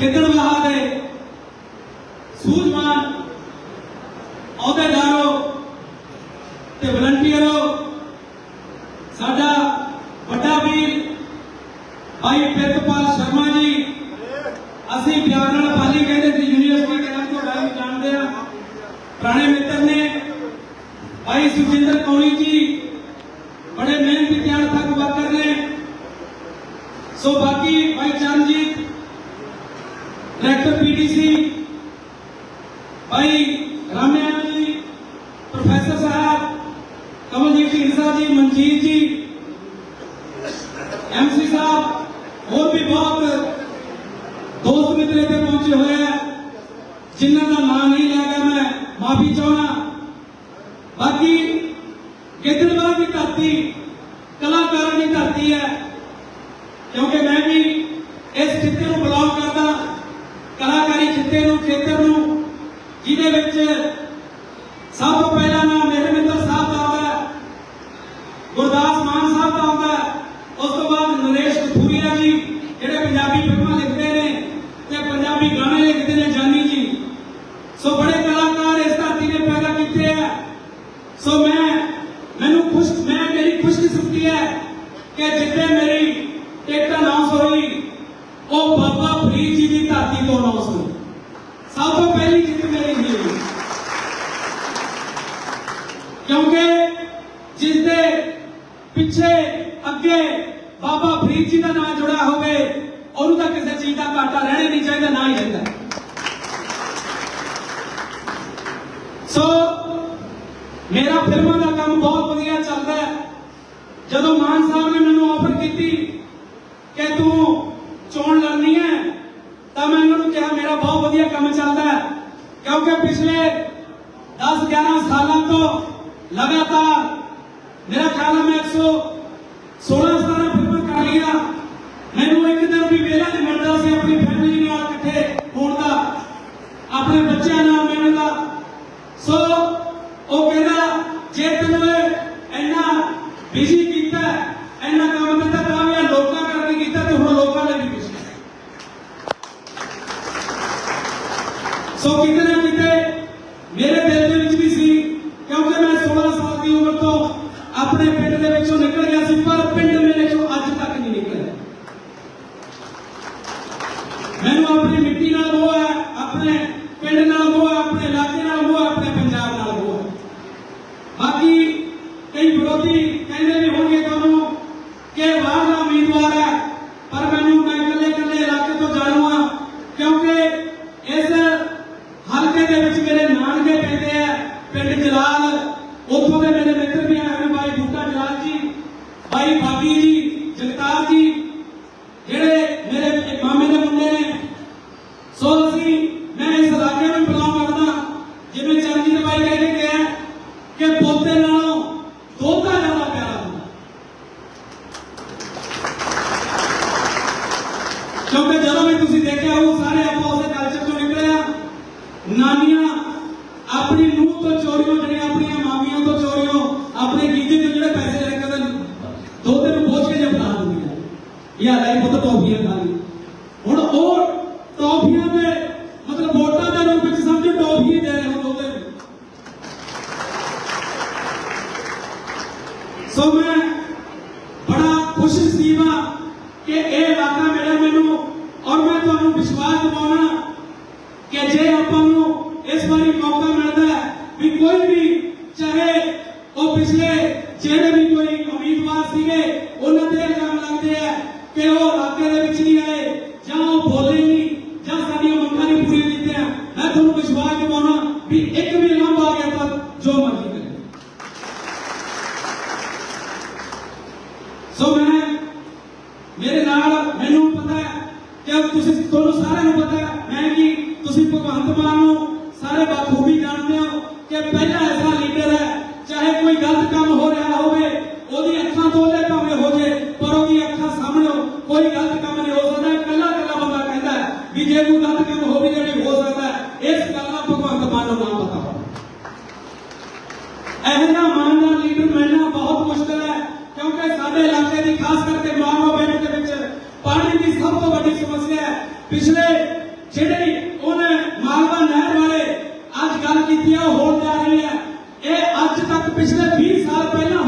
ਗਿੱਦੜਵਾਹਾ ਦੇ ਸੂਝਵਾਨ ਅਹੁਦੇਦਾਰੋ ਤੇ ਵਲੰਟੀਅਰੋ ਸਾਡਾ ਵੱਡਾ ਵੀਰ ਭਾਈ ਪ੍ਰਿਤਪਾਲ ਸ਼ਰਮਾ ਜੀ, ਅਸੀਂ ਪਿਆਰ ਨਾਲ ਪਾਲੀ ਕਹਿੰਦੇ ਸੀ, ਯੂਨੀਵਰਸਿਟੀ ਦੇ ਨਾਮ ਤੋਂ ਭਾਈ ਜਾਣਦੇ ਆ। ਪੁਰਾਣੇ ਮਿੱਤਰ ਨੇ ਭਾਈ ਸੁਖਿੰਦਰ ਕੌਣੀ ਜੀ, ਬੜੇ ਮਿਹਨਤੀ ਤੇ ਅਣਥੱਕ ਵਰਕਰ ਨੇ। ਸੋ ਬਾਕੀ ਭਾਈ ਚਰਨਜੀਤ ਡਾਇਰੈਕਟਰ ਭਾਈ ਰਾਮਿਆ ਜੀ ਪ੍ਰੋਫੈਸਰ ਸਾਹਿਬ, ਕਮਲਜੀਤ ਢੀਂਡਸਾ ਜੀ, ਮਨਜੀਤ ਜੀ ਐਮਸੀ ਸਾਹਿਬ, ਹੋਰ ਵੀ ਬਹੁਤ ਦੋਸਤ ਮਿੱਤਰ ਇੱਥੇ ਪਹੁੰਚੇ ਹੋਏ ਆ, ਜਿਨ੍ਹਾਂ ਦਾ ਨਾਂ ਨਹੀਂ ਲੈ ਕੇ ਮੈਂ ਮਾਫੀ ਚਾਹਣਾ ਬਾਕੀ ਗਿੱਦੜਬਾਹ ਦੀ ਧਰਤੀ ਕਲਾਕਾਰਾਂ ਦੀ ਧਰਤੀ ਹੈ, ਕਿਉਂਕਿ ਮੈਂ ਵੀ ਇਸ ਖਿੱਤੇ ਨੂੰ ਬਿਲੋਂਗ ਕਰਦਾ ਕਲਾਕਾਰੀ ਖਿੱਤੇ ਨੂੰ ਖੇਤਰ ਨੂੰ ਜਿਹਦੇ ਵਿੱਚ ਸਭ ਤੋਂ ਪਹਿਲਾਂ ਨਾਮ ਮੇਰੇ ਮਿੱਤਰ ਸਾਹਿਬ ਦਾ ਆਉਂਦਾ ਹੈ। ਗੁਰਦਾਸ ਮਾਨ ਸਾਹਿਬ ਦਾ ਆਉਂਦਾ ਹੈ। ਉਸ ਤੋਂ ਬਾਅਦ ਨਰੇਸ਼ ਕਥੂਰੀਆ ਜੀ, ਜਿਹੜੇ ਪੰਜਾਬੀ ਫਿਲਮਾਂ ਲਿਖਦੇ ਨੇ ਤੇ ਪੰਜਾਬੀ ਗਾਣੇ ਲਿਖਦੇ ਨੇ ਜਾਨੀ ਜੀ। ਸੋ ਬੜੇ ਕਲਾਕਾਰ ਇਸ ਧਰਤੀ ਨੇ ਪੈਦਾ ਕੀਤੇ ਆ। ਸੋ ਮੈਂ, ਮੈਨੂੰ ਖੁਸ਼, ਮੈਂ ਮੇਰੀ ਖੁਸ਼ਕਿਸਮਤੀ ਹੈ ਕਿ ਜਿੱਥੇ ਮੇਰੀ ਟਿਕਟ ਅਨਾਉਂਸ ਹੋਈ, ਉਹ ਬਾਬਾ ਫਰੀਦ ਜੀ ਦੀ ਧਰਤੀ ਤੋਂ ਅਨਾਉਂਸ ਹੋਈ। ਸਭ ਤੋਂ ਪਹਿਲੀ ਜਿੱਤ ਮੇਰੀ ਹੀ। ਹੋਈ ਕਿਉਂਕਿ ਜਿਸ ਦੇ ਪਿੱਛੇ ਅੱਗੇ ਬਾਬਾ ਫਰੀਦ ਜੀ ਦਾ ਨਾਮ ਜੁੜਿਆ ਹੋਵੇ, ਉਹਨੂੰ ਤਾਂ ਕਿਸੇ ਚੀਜ਼ ਦਾ ਘਾਟਾ ਰਹਿਣਾ ਨਹੀਂ ਚਾਹੀਦਾ, ਨਾ ਹੀ ਰਹਿੰਦਾ। ਸੋ ਮੇਰਾ ਫਿਲਮਾਂ ਦਾ ਕੰਮ ਬਹੁਤ ਵਧੀਆ ਚੱਲਦਾ ਹੈ। ਜਦੋਂ ਮਾਨ ਸਾਹਿਬ ਨੇ ਮੈਨੂੰ ਆਫਰ ਕੀਤੀ ਕਿ ਤੂੰ ਚੋਣ ਲੜਨੀ ਹੈ, ਤਾਂ ਮੈਂ ਉਹਨਾਂ ਨੂੰ ਕਿਹਾ, ਮੇਰਾ ਬਹੁਤ ਵਧੀਆ ਕੰਮ ਚੱਲਦਾ ਹੈ। ਕਿਉਂਕਿ ਪਿਛਲੇ 10 11 ਸਾਲਾਂ ਤੋਂ ਲਗਾਤਾਰ ਮੇਰਾ ਖਿਆਲ ਹੈ ਮੈਂ 116 17 ਫਿਲਮਾਂ ਕਰ ਲਈਆਂ। ਮੈਨੂੰ ਇੱਕ ਦਿਨ ਵੀ ਵੇਲਾ ਨਹੀਂ ਮਿਲਦਾ ਸੀ, ਆਪਣੀ ਫੈਮਿਲੀ ਨਾਲ ਇਕੱਠੇ ਹੋਣ ਦਾ। ਆਪਣੇ ਬੱਚਿਆਂ ਨਾਲ ਮਿਲਣ ਦਾ। ਸੋ ਉਹ ਕਹਿੰਦਾ, ਜੇ ਤੈਨੂੰ ਇੰਨਾ ਬਿਜ਼ੀ ਕੀਤਾ, ਇੰਨਾ ਕੰਮ ਦਿੱਤਾ ਤਾਂ ਵੀ ਇਹ ਲੋਕਾਂ ਕਰਕੇ ਕੀਤਾ ਤੇ ਹੁਣ ਲੋਕਾਂ ਨੇ ਵੀ ਕੁਛ ਸੋ ਕਿਤੇ ਨਾ ਕਿਤੇ ਮੇਰੇ ਦਿਲ ਦੇ ਵਿੱਚ ਵੀ ਸੀ ਕਿਉਂਕਿ ਮੈਂ 16 ਸਾਲ ਦੀ ਉਮਰ ਤੋਂ ਆਪਣੇ ਪਿੰਡ ਦੇ ਵਿੱਚੋਂ ਨਿਕਲ ਗਿਆ ਸੀ ਪਰ ਪਿੰਡ ਮੇਰੇ ਚੋਂ ਅੱਜ ਤੱਕ ਨਹੀਂ ਨਿਕਲਿਆ ਮੈਨੂੰ ਆਪਣੀ ਮਿੱਟੀ ਨਾਲ ਮੋਹ ਹੈ ਆਪਣੇ ਪਿੰਡ ਨਾਲ ਮੋਹ ਹੈ ਆਪਣੇ ਇਲਾਕੇ ਨਾਲ ਮੋਹ ਹੈ ਆਪਣੇ ਪੰਜਾਬ ਨਾਲ ਮੋਹ ਹੈ ਬਾਕੀ ਕਈ ਵਿਰੋਧੀ ਕਹਿੰਦੇ ਵੀ ਹੋਣਗੇ ਤੁਹਾਨੂੰ ਕਿ ਬਾਹਰ ਦਾ ਉਮੀਦਵਾਰ ਹੈ ਪਰ ਮੈਨੂੰ ਮੈਂ ਇਕੱਲੇ ਇਕੱਲੇ ਇਲਾਕੇ ਤੋਂ ਜਾਣੂ ਹਾਂ ਕਿਉਂਕਿ ਇਸ ਹਲਕੇ ਦੇ ਵਿੱਚ ਮੇਰੇ ਨਾਨਕੇ ਪੈਂਦੇ ਆ ਪਿੰਡ ਜਲਾਲ ਉੱਥੋਂ ਦੇ ਮੇਰੇ ਮਿੱਤਰ ਵੀ ਆਏ ਨੇ ਬਾਈ ਬੂਟਾ ਜਲਾਲ ਜੀ ਭਾਈ ਬਾਗੀ ਜੀ, ਜਗਤਾਰ ਜੀ, ਜਿਹੜੇ ਮੇਰੇ ਮਾਮੇ ਦੇ ਮੁੰਡੇ ਨੇ। ਸੋ ਅਸੀਂ, ਮੈਂ ਇਸ ਇਲਾਕੇ ਨੂੰ ਬਿਲੋਂਗ ਕਰਦਾ ਜਿਵੇਂ ਚਰਨਜੀਤ ਬਾਈ ਕਹਿੰਦੇ ਕਿ ਕਿ ਪੋਤੇ ਨਾਲੋਂ ਦੋਤਾ ਜ਼ਿਆਦਾ ਪਿਆਰਾ ਹੁੰਦਾ ਕਿਉਂਕਿ ਜਦੋਂ ਵੀ ਤੁਸੀਂ ਦੇਖਿਆ ਉਹ ਸਾਰੇ ਆਪਾਂ ਆਪਣੇ ਕਲਚਰ ਤੋਂ ਨਿਕਲੇ ਆ ਨਾਨੀਆਂ ਆਪਣੀ ਨੂੰਹ ਤੋਂ ਚੋਰੀਆਂ ਜਿਹੜੀਆਂ ਆਪਣੀਆਂ ਮਾਮੀਆਂ ਤੋਂ ਚੋਰੀਆਂ ਆਪਣੇ ਗੀਜੇ ਦੇ ਜਿਹੜੇ ਪੈਸੇ ਲੈ ਕੇ ਤਾਂ ਦੋਤੇ ਨੂੰ ਪੋਚ ਕੇ ਜੇ ਬਣਾ ਦਿੰਦੀਆਂ ਇਹ ਲੈ ਪੁੱਤ ਟੌਫੀਆਂ ਖਾ ਲਈ ਹੁਣ ਉਹ ਟੌਫੀਆਂ ਦੇ ਮਤਲਬ ਵੋਟਾਂ ਦੇ ਰੂਪ ਵਿੱਚ ਸਮਝੋ ਟੌਫੀ ਦੇ ਰਹੇ ਹੋ ਦੋਤੇ ਸੋ ਮੈਂ ਬੜਾ ਖੁਸ਼ ਨਸੀਬ ਹਾਂ ਕਿ ਇਹ ਇਲਾਕਾ ਮਿਲਿਆ ਮੈਨੂੰ ਔਰ ਮੈਂ ਤੁਹਾਨੂੰ ਵਿਸ਼ਵਾਸ ਦਿਵਾਉਣਾ ਕਿ ਜੇ ਆਪਾਂ ਨੂੰ ਇਸ ਵਾਰੀ ਮੌਕਾ ਮਿਲਦਾ ਹੈ ਵੀ ਕੋਈ ਵੀ ਚਾਹੇ ਉਹ ਪਿਛਲੇ ਜਿਹੜੇ ਵੀ ਕੋਈ ਉਮੀਦਵਾਰ ਸੀਗੇ ਉਹਨਾਂ ਤੇ ਇਲਜ਼ਾਮ ਲੱਗਦੇ ਆ ਕਿ ਉਹ ਇਲਾਕੇ ਦੇ ਵਿੱਚ ਨਹੀਂ ਆਏ ਜਾਂ ਉਹ ਬੋਲੇ ਨਹੀਂ ਜਾਂ ਸਾਡੀਆਂ ਮੰਗਾਂ ਨਹੀਂ ਪੂਰੀਆਂ ਕੀਤੀਆਂ ਮੈਂ ਤੁਹਾਨੂੰ ਵਿਸ਼ਵਾਸ ਦਿਵਾਉਣਾ ਵੀ ਇੱਕ ਵੀ ਲੰਬ ਆ ਗਿਆ ਤਾਂ ਜੋ ਮਰਜ਼ੀ ਕਰੇ ਸੋ ਮੈਂ, ਮੇਰੇ ਨਾਲ ਮੈਨੂੰ ਪਤਾ ਹੈ ਕਿ ਤੁਸੀਂ, ਤੁਹਾਨੂੰ ਸਾਰਿਆਂ ਨੂੰ ਪਤਾ ਹੈ, ਮੈਂ ਵੀ ਤੁਸੀਂ ਭਗਵੰਤ ਮਾਨ ਨੂੰ ਸਾਰੇ ਬਾਖੂਬੀ ਜਾਣਦੇ ਹੋ ਕਿ ਪਹਿਲਾ ਐਸਾ ਲੀਡਰ ਹੈ, ਚਾਹੇ ਕੋਈ ਗਲਤ ਕੰਮ ਹੋ ਰਿਹਾ ਹੋਵੇ, ਉਹਦੀ ਅੱਖਾਂ ਤੋਂ ਭਾਵੇਂ ਹੋ ਜੇ, ਪਰ ਉਹਦੀ ਅੱਖਾਂ ਸਾਹਮਣੇ ਕੋਈ ਗਲਤ ਕੰਮ ਨਹੀਂ ਹੋ ਸਕਦਾ ਇਕੱਲਾ ਇਕੱਲਾ ਬੰਦਾ ਕਹਿੰਦਾ ਵੀ ਜੇ ਕੋਈ ਗਲਤ ਕੰਮ ਹੋ ਵੀ ਜੇ ਹੋ ਸਕਦਾ ਹੈ ਇਸ ਗੱਲ ਦਾ ਭਗਵੰਤ ਮਾਨ ਨੂੰ ਨਾ ਪਤਾ ਹੋਵੇ ਇਹੋ ਜਿਹਾ ਇਮਾਨਦਾਰ ਲੀਡਰ ਮਿਲਣਾ ਬਹੁਤ ਮੁਸ਼ਕਲ ਹੈ, ਕਿਉਂਕਿ ਸਾਡੇ ਇਲਾਕੇ ਦੀ ਖਾਸ ਕਰਕੇ ਮਾਨਵਾ ਪਿੰਡ ਦੇ ਵਿੱਚ ਪਾਣੀ ਦੀ ਸਭ ਤੋਂ ਵੱਡੀ ਸਮੱਸਿਆ ਹੈ। ਪਿਛਲੇ ਜਿਹੜੇ ਉਹਨੇ ਮਾਲਵਾ ਨਹਿਰ ਬਾਰੇ ਅੱਜ ਗੱਲ ਕੀਤੀ ਹੈ, ਉਹ ਹੋਣ ਜਾ ਰਹੀ ਹੈ ਇਹ ਅੱਜ ਤੱਕ ਪਿਛਲੇ 20 ਸਾਲ ਪਹਿਲਾਂ